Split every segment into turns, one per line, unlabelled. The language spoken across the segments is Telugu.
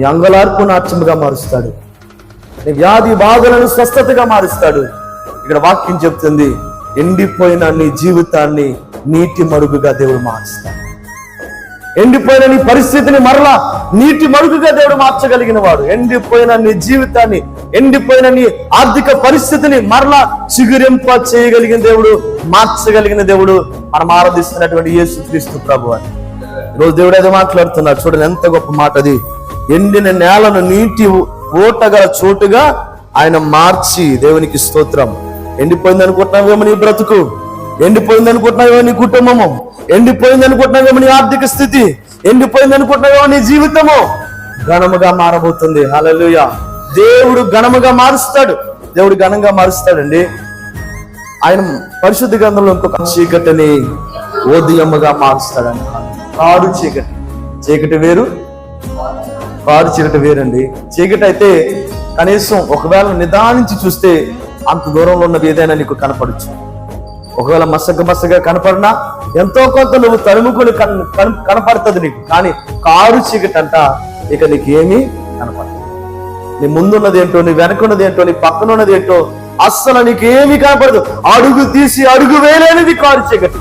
నీ అంగలార్పు నాట్యముగా మారుస్తాడు. నీ వ్యాధి బాధలను స్వస్థతగా మారుస్తాడు. ఇక్కడ వాక్యం చెప్తుంది ఎండిపోయిన నీ జీవితాన్ని నీటి మరుగుగా దేవుడు మారుస్తాడు ఎండిపోయిన నీ పరిస్థితిని మరలా నీటి మరుగుగా దేవుడు మార్చగలిగిన వాడు ఎండిపోయిన నీ జీవితాన్ని ఎండిపోయిన నీ ఆర్థిక పరిస్థితిని మరలా చిగురింప చేయగలిగిన దేవుడు మార్చగలిగిన దేవుడు మనం ఆరాధిస్తున్నటువంటి యేసు క్రీస్తు ప్రభు అని ఈరోజు దేవుడు ఏదో మాట్లాడుతున్నాడు. చూడండి ఎంత గొప్ప మాట అది ఎండిన నేలను నీటి ఓటగల చోటుగా ఆయన మార్చి దేవునికి స్తోత్రం. ఎండిపోయింది అనుకుంటున్నావేమో నీ బ్రతుకు? ఎండిపోయింది అనుకుంటున్నావేమో నీ కుటుంబము? ఎండిపోయింది అనుకుంటున్నావేమో నీ ఆర్థిక స్థితి? ఎండిపోయింది అనుకుంటున్నావేమో నీ జీవితము? ఘనముగా మారబోతుంది. హలలుయ దేవుడు ఘనముగా మారుస్తాడు. దేవుడు ఘనంగా మారుస్తాడండి. ఆయన పరిశుద్ధ గ్రంథంలో ఇంకొక చీకటిని ఓదియమ్మగా మారుస్తాడని కాదు చీకటి. చీకటి వేరు కారు చీకటి వేరండి. చీకటి అయితే కనీసం ఒకవేళ నిదానించి చూస్తే అంత దూరంలో ఉన్నది ఏదైనా నీకు కనపడచ్చు. ఒకవేళ మసగ మసగా కనపడినా ఎంతో కొంత నువ్వు తరుముకుని కన్ కనపడుతుంది నీకు. కానీ కారు చీకటి అంట ఇక నీకేమీ కనపడదు. నీ ముందున్నది ఏంటో నీ వెనకున్నది ఏంటో నీ పక్కన ఉన్నది ఏంటో అస్సలు నీకేమీ కనపడదు. అడుగు తీసి అడుగు వేలేనిది కారు చీకటి.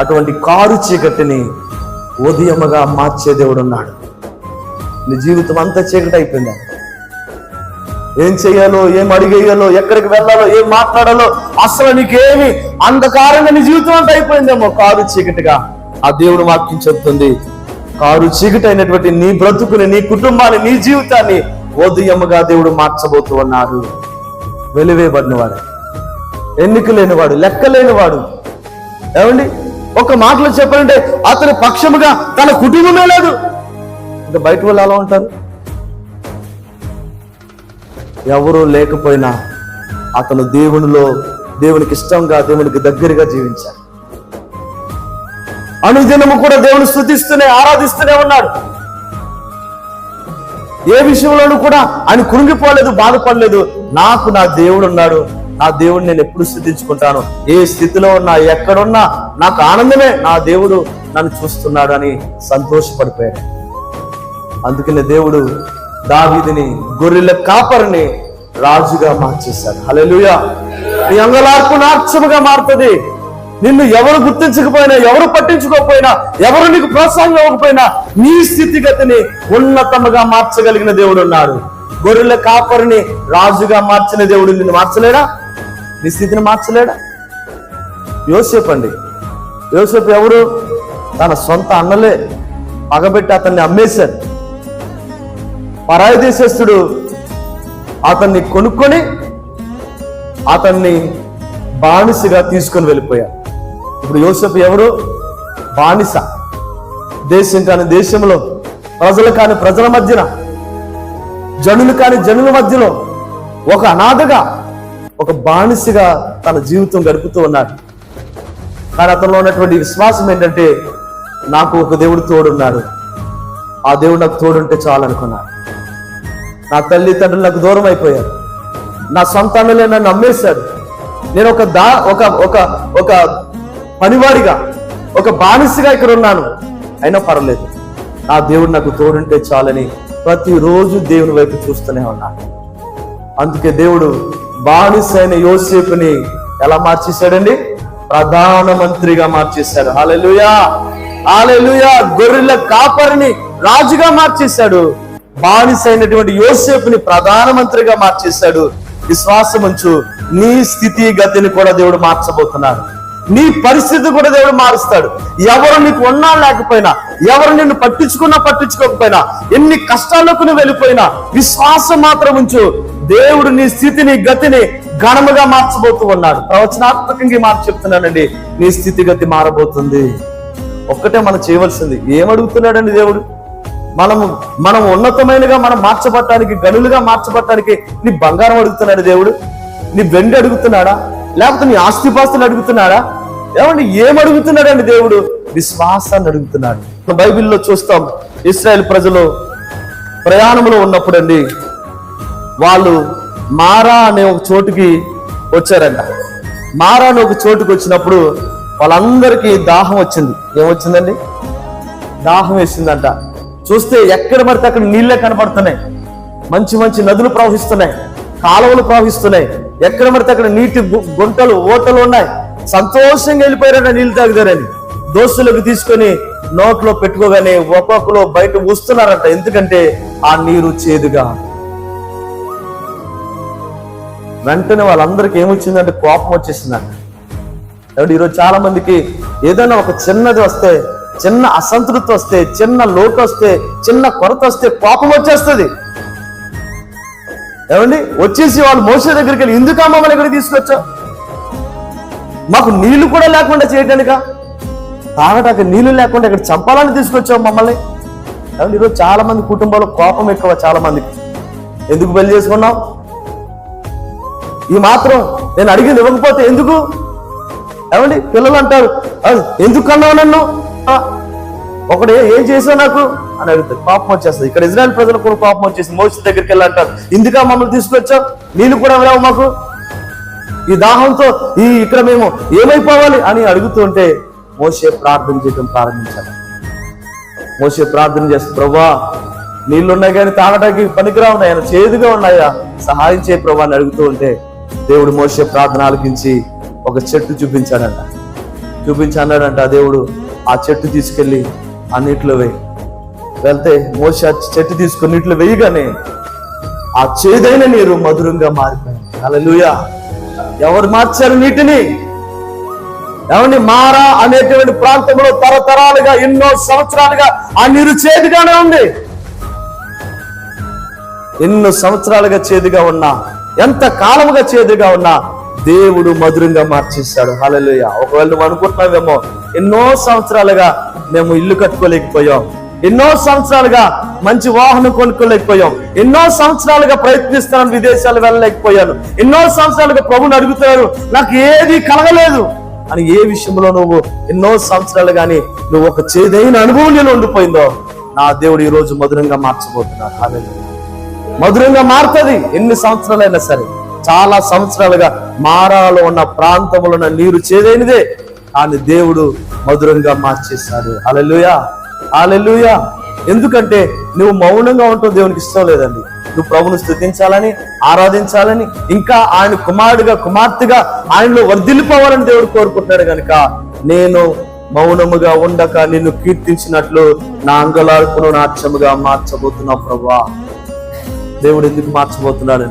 అటువంటి కారు చీకటిని ఉదయముగా మార్చే దేవుడు ఉన్నాడు నీ జీవితం అంతా చీకటి అయిపోయింది ఏం చెయ్యాలో ఏం అడిగేయాలో ఎక్కడికి వెళ్ళాలో ఏం మాట్లాడాలో అసలు నీకేమి అంధకారంగా నీ జీవితం అంతా అయిపోయిందేమో. కారు చీకటిగా. ఆ దేవుడు వాక్యం చెప్తుంది కారు చీకటి అయినటువంటి నీ బ్రతుకుని నీ కుటుంబాన్ని నీ జీవితాన్ని ఉదయముగా దేవుడు మార్చబోతూ ఉన్నాడు వెలివేయబడినవాడు. ఎన్నిక లేనివాడు లెక్క లేనివాడు ఏమండి? ఒక మాటలో చెప్పాలంటే అతని పక్షముగా తన కుటుంబమే లేదు. ఇంకా బయట వాళ్ళు ఎలా ఉంటారు? ఎవరు లేకపోయినా అతను దేవునిలో దేవునికి ఇష్టంగా దేవునికి దగ్గరగా జీవించాడు అనుదినము కూడా దేవుని స్థుతిస్తూనే ఆరాధిస్తూనే ఉన్నాడు. ఏ విషయంలోనూ కూడా ఆయన కురుంగిపోలేదు బాధపడలేదు. నాకు నా దేవుడు ఉన్నాడు. నా దేవుడిని నేను ఎప్పుడు స్థుతించుకుంటాను. ఏ స్థితిలో ఉన్నా ఎక్కడున్నా నాకు ఆనందమే నా దేవుడు నన్ను చూస్తున్నాడు అని సంతోషపడిపోయాడు. అందుకనే దేవుడు దావీదిని గొర్రెల కాపరిని రాజుగా మార్చేశాడు. హల్లెలూయా. నీ అంగలార్పు నాట్యముగా మారుతుంది. నిన్ను ఎవరు గుర్తించకపోయినా ఎవరు పట్టించుకోకపోయినా ఎవరు నీకు ప్రోత్సాహం ఇవ్వకపోయినా నీ స్థితిగతిని ఉన్నతముగా మార్చగలిగిన దేవుడు ఉన్నాడు. గొర్రెల కాపరిని రాజుగా మార్చిన దేవుడు నిన్ను మార్చలేడా? నీ స్థితిని మార్చలేడా? యోసేపు అండి. యోసేపు ఎవరు? తన సొంత అన్నలే. పగబెట్టి అతన్ని అమ్మేశారు. పరాయి దేశస్థుడు అతన్ని కొనుక్కొని అతన్ని బానిసగా తీసుకొని వెళ్ళిపోయారు ఇప్పుడు యోసేపు ఎవరు? బానిస. దేశం కాని దేశంలో ప్రజలు కాని ప్రజల మధ్యన జనులు కాని జనుల మధ్యలో ఒక అనాథగా ఒక బానిసగా తన జీవితం గడుపుతూ ఉన్నాడు. కానీ అతనిలో ఉన్నటువంటి విశ్వాసం ఏంటంటే నాకు ఒక దేవుడు తోడున్నాడు. ఆ దేవుడు నాకు తోడుంటే చాలనుకున్నాడు. నా తల్లిదండ్రులు నాకు దూరం అయిపోయారు. నా సంతానలే నన్ను అమ్మేశాడు నేను ఒక దా ఒక ఒక ఒక పనివాడిగా ఒక బానిసగా ఇక్కడ ఉన్నాను. అయినా పర్లేదు నా దేవుడు నాకు తోడుంటే చాలని ప్రతిరోజు దేవుని వైపు చూస్తూనే ఉన్నాను అందుకే దేవుడు బానిసైన అయిన యోసేపుని ఎలా మార్చేశాడండి? ప్రధానమంత్రిగా మార్చేశాడు. హాలెలుయా హాలెలుయా గొర్రెల కాపరిని రాజుగా మార్చేశాడు. బానిస అయినటువంటి యోసేపుని ప్రధానమంత్రిగా మార్చేశాడు. విశ్వాసం ఉంచు నీ స్థితి గతిని కూడా దేవుడు మార్చబోతున్నాడు. నీ పరిస్థితి కూడా దేవుడు మారుస్తాడు. ఎవరు నీకు ఉన్నా లేకపోయినా ఎవరు నిన్ను పట్టించుకున్నా పట్టించుకోకపోయినా ఎన్ని కష్టాలకు నువ్వు వెళ్ళిపోయినా విశ్వాసం మాత్రం ఉంచు. దేవుడు నీ స్థితిని గతిని ఘనముగా మార్చబోతూ ఉన్నాడు. ప్రవచనాత్మకంగా ఈ మాట చెప్తున్నానండి నీ స్థితిగతి మారబోతుంది. ఒక్కటే మనం చేయవలసింది. ఏమడుగుతున్నాడండి దేవుడు? మనము మనం ఉన్నతమైనగా మనం మార్చబట్టానికి గనులుగా మార్చబట్టడానికి నీ బంగారం అడుగుతున్నాడు దేవుడు. నీ వెండి అడుగుతున్నాడా? లేకపోతే నీ ఆస్తిపాస్తులు అడుగుతున్నాడా? ఏమండి ఏం అడుగుతున్నాడండి దేవుడు? విశ్వాసాన్ని అడుగుతున్నాడు. బైబిల్లో చూస్తాం ఇస్రాయల్ ప్రజలు ప్రయాణంలో ఉన్నప్పుడండి వాళ్ళు మారా అనే ఒక చోటుకి వచ్చారంట. మారా అనే ఒక చోటుకి వచ్చినప్పుడు వాళ్ళందరికీ దాహం వచ్చింది. ఏమొచ్చిందండి? దాహం వేసిందంట. చూస్తే ఎక్కడ పడితే అక్కడ నీళ్ళే కనపడుతున్నాయి మంచి మంచి నదులు ప్రవహిస్తున్నాయి. కాలువలు ప్రవహిస్తున్నాయి. ఎక్కడ పడితే అక్కడ నీటి గుంటలు ఓటలు ఉన్నాయి. సంతోషంగా వెళ్ళిపోయారట నీళ్ళు తాగుదారని దోస్తులకు తీసుకొని నోట్లో పెట్టుకోగానే ఒక్కొక్కలో బయట ఊస్తున్నారంట. ఎందుకంటే ఆ నీరు చేదుగా. వెంటనే వాళ్ళందరికీ ఏమొచ్చిందంటే కోపం వచ్చేసిందంట. కాబట్టి ఈరోజు చాలా మందికి ఏదైనా ఒక చిన్నది వస్తే చిన్న అసంతృప్తి వస్తే చిన్న లోటు వస్తే చిన్న కొరత వస్తే కోపం వచ్చేస్తుంది. ఏమండి? వచ్చేసి వాళ్ళు మోసే దగ్గరికి వెళ్ళి ఎందుకు మమ్మల్ని ఇక్కడ తీసుకొచ్చా మాకు నీళ్ళు కూడా లేకుండా చేయటానిక? తాగటానికి నీళ్ళు లేకుండా ఇక్కడ చంపాలని తీసుకొచ్చాం మమ్మల్ని. ఏమండి? ఈరోజు చాలా మంది కుటుంబాల్లో కోపం ఎక్కువ చాలా మందికి ఎందుకు పెళ్ళి చేసుకున్నాం ఈ మాత్రం నేను అడిగింది ఇవ్వకపోతే ఎందుకు? ఏమండి? పిల్లలు అంటారు ఎందుకు కన్నావు నన్ను? ఒకడు ఏం చేసావు నాకు? అని అడుగుతారు పాపం వచ్చేస్తుంది. ఇక్కడ ఇజ్రాయల్ ప్రజలకు కూడా పాపం వచ్చేసి మోసి దగ్గరికి వెళ్ళి అంటారు ఇందుకా మమ్మల్ని తీసుకొచ్చావు? నీళ్ళు కూడా రావు మాకు. ఈ దాహంతో ఈ ఇక్కడ మేము ఏమైపోవాలి? అని అడుగుతుంటే మోసే ప్రార్థన చేయడం ప్రారంభించాలి మోసే ప్రార్థన చేస్తే ప్రభా నీళ్ళున్నాయి కానీ తాగడానికి పనికిరా ఉన్నాయా చేదుగా ఉన్నాయా? సహాయం చేయ ప్రభా అని అడుగుతూ ఉంటే దేవుడు మోసే ప్రార్థన ఆలకించి ఒక చెట్టు చూపించాడంట. చూపించి అన్నాడంట దేవుడు ఆ చెట్టు తీసుకెళ్ళి ఆ నీటిలో వేయి. వెళ్తే మోసే ఆ చెట్టు తీసుకుని నీటిలో వేయగానే ఆ చేదైన నీరు మధురంగా మారిపోయింది. అలలుయా ఎవరు మార్చారు నీటిని? ఏమండి మారా అనేటువంటి ప్రాంతంలో తరతరాలుగా ఎన్నో సంవత్సరాలుగా ఆ నీరు చేదుగానే ఉంది. ఎన్నో సంవత్సరాలుగా చేదుగా ఉన్నా ఎంత కాలముగా చేదుగా ఉన్నా దేవుడు మధురంగా మార్చేశాడు. హల్లెలూయా. ఒకవేళ నువ్వు అనుకుంటున్నావేమో ఎన్నో సంవత్సరాలుగా మేము ఇల్లు కట్టుకోలేకపోయాం. ఎన్నో సంవత్సరాలుగా మంచి వాహనం కొనుక్కోలేకపోయాం. ఎన్నో సంవత్సరాలుగా ప్రయత్నిస్తున్నాను విదేశాలు వెళ్ళలేకపోయాను. ఎన్నో సంవత్సరాలుగా ప్రభుని అడుగుతున్నారు నాకు ఏది కలగలేదు. అని ఏ విషయంలో నువ్వు ఎన్నో సంవత్సరాలు గాని నువ్వు ఒక చేదైన అనుభవం నేను ఉండిపోయిందో నా దేవుడు ఈ రోజు మధురంగా మార్చబోతున్నాడు. మధురంగా మారుతుంది ఎన్ని సంవత్సరాలైనా సరే. చాలా సంవత్సరాలుగా మారాలో ఉన్న ప్రాంతములన ఉన్న నీరు చేదైనదే. ఆయన దేవుడు మధురంగా మార్చేశాడు. అలెలుయా అలెలుయా ఎందుకంటే నువ్వు మౌనంగా ఉంటావు దేవునికి ఇష్టం లేదండి. నువ్వు ప్రభును స్థుతించాలని ఆరాధించాలని ఇంకా ఆయన కుమారుడిగా కుమార్తెగా ఆయనలో వర్ధిల్లిపోవాలని దేవుడు కోరుకుంటున్నాడు కనుక నేను మౌనముగా ఉండక నిన్ను కీర్తించినట్లు నా అంగలార్పును నాట్యముగా మార్చబోతున్నావు ప్రభా దేవుడు ఎందుకు మార్చబోతున్నాడు?